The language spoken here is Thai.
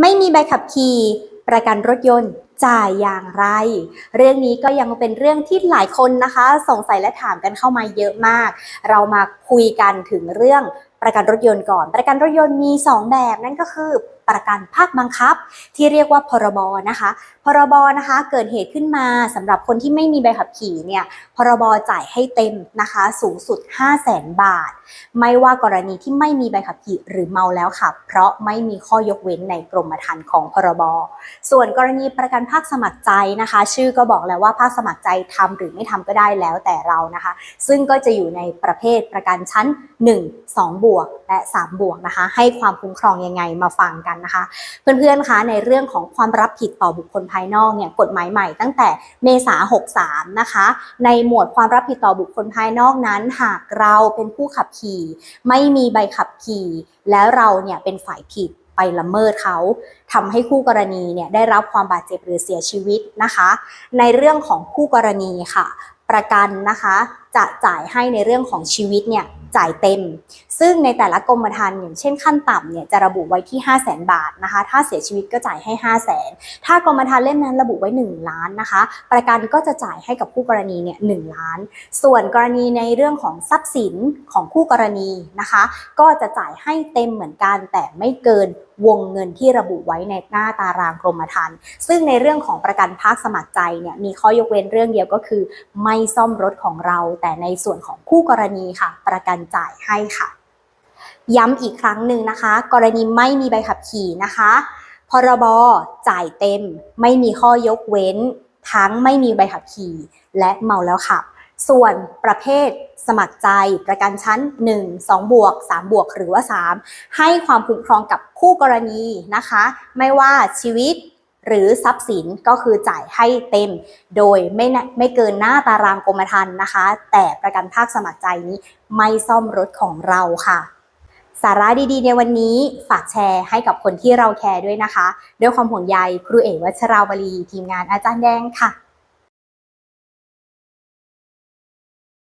ไม่มีใบขับขี่ประกันรถยนต์จ่ายอย่างไร เรื่องนี้ก็ยังเป็นเรื่องที่หลายคนนะคะ สงสัยและถามกันเข้ามาเยอะมาก เรามาคุยกันถึงเรื่อง ประกันรถยนต์ก่อน ประกันรถยนต์มี 2 แบบนั่นก็คือประกันภาคบังคับ ที่เรียกว่าพรบนะคะ พรบนะคะเกิดเหตุขึ้นมาสำหรับคนที่ไม่มีใบขับขี่เนี่ยพรบจ่ายให้เต็มนะคะ สูงสุด 5 0 0แสนบาท ไม่ว่ากรณีที่ไม่มีใบขับขี่หรือเมาแล้วขับ เพราะไม่มีข้อยกเว้นในกรมธรรม์ของพรบส่วนกรณีประกันภาคสมัครใจนะคะ ชื่อก็บอกแล้วว่าภาคสมัครใจทำหรือไม่ทำก็ได้แล้วแต่เรานะคะ ซึ่งก็จะอยู่ในประเภทประกันชั้น 1 2บวกและ 3 บวกนะคะ ให้ความคุ้มครองยังไงมาฟังกันนะคะ เพื่อนๆคะในเรื่องของความรับผิดต่อบุคคลภายนอกเนี่ยกฎหมายใหม่ตั้งแต่เมษา63นะคะ ในหมวดความรับผิดต่อบุคคลภายนอกนั้น หากเราเป็นผู้ขับขี่ ไม่มีใบขับขี่ แล้วเราเนี่ยเป็นฝ่ายผิดไปละเมิดเขาทำให้คู่กรณีเนี่ยได้รับความบาดเจ็บหรือเสียชีวิตนะคะ ในเรื่องของคู่กรณีค่ะ ประกันนะคะจะจ่ายให้ในเรื่องของชีวิตเนี่ย จ่ายเต็ม ซึ่งในแต่ละกรมธรรม์อย่างเช่นขั้นต่ำเนี่ยจะระบุไว้ที่ 5 0 0แสนบาทนะคะ ถ้าเสียชีวิตก็จ่ายให้ 5 0 0แสนถ้ากรมธรรม์เล่มนั้นระบุไว้ 1 ล้านนะคะ ประกันก็จะจ่ายให้กับคู่กรณีเนี่ยหล้าน ส่วนกรณีในเรื่องของทรัพย์สินของคู่กรณีนะคะ ก็จะจ่ายให้เต็มเหมือนกันแต่ไม่เกินวงเงินที่ระบุไว้ในหน้าตารางกรมธรรม์ซึ่งในเรื่องของประกันภาคสมัครใจเนี่ยมีข้อยกเว้นเรื่องเดียวก็คือ ไม่ซ่อมรถของเรา แต่ในส่วนของคู่กรณีค่ะ ประกันจ่ายให้ค่ะ ย้ำอีกครั้งหนึ่งนะคะ กรณีไม่มีใบขับขี่นะคะพรบจ่ายเต็ม ไม่มีข้อยกเว้น ทั้งไม่มีใบขับขี่ และเมาแล้วขับ ส่วนประเภทสมัครใจประกันชั้น 1 2 บวก 3 บวกหรือว่า 3 ให้ความคุ้มครองกับคู่กรณีนะคะ ไม่ว่าชีวิตหรือทรัพย์สินก็คือจ่ายให้เต็ม โดยไม่ไม่เกินหน้าตารางกรมธรรม์นะคะ แต่ประกันภาคสมัครใจนี้ไม่ซ่อมรถของเราค่ะ สาระดีๆ ในวันนี้ฝากแชร์ให้กับคนที่เราแคร์ด้วยนะคะ ด้วยความห่วงใยครูเอกวัชราวลีทีมงานอาจารย์แดงค่ะ